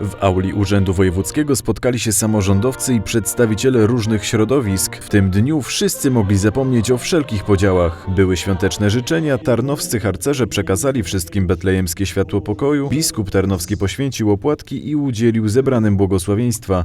W auli Urzędu Wojewódzkiego spotkali się samorządowcy i przedstawiciele różnych środowisk. W tym dniu wszyscy mogli zapomnieć o wszelkich podziałach. Były świąteczne życzenia, tarnowscy harcerze przekazali wszystkim betlejemskie światło pokoju, biskup tarnowski poświęcił opłatki i udzielił zebranym błogosławieństwa.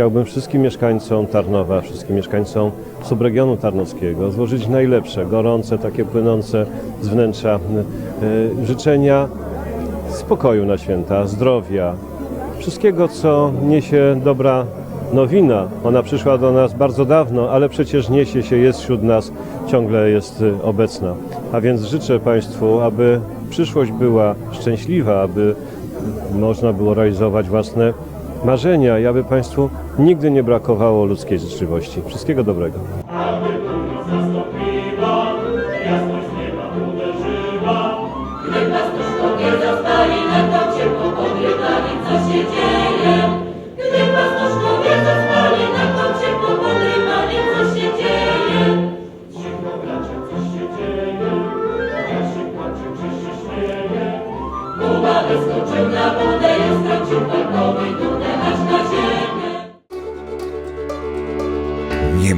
Chciałbym wszystkim mieszkańcom Tarnowa, wszystkim mieszkańcom subregionu tarnowskiego złożyć najlepsze, gorące, takie płynące z wnętrza y, życzenia spokoju na święta, zdrowia, wszystkiego, co niesie dobra nowina. Ona przyszła do nas bardzo dawno, ale przecież niesie się, jest wśród nas, ciągle jest y, obecna. A więc życzę Państwu, aby przyszłość była szczęśliwa, aby można było realizować własne marzenia i aby Państwu nigdy nie brakowało ludzkiej życzliwości. Wszystkiego dobrego. Gdy pastusz Tobie zostali, na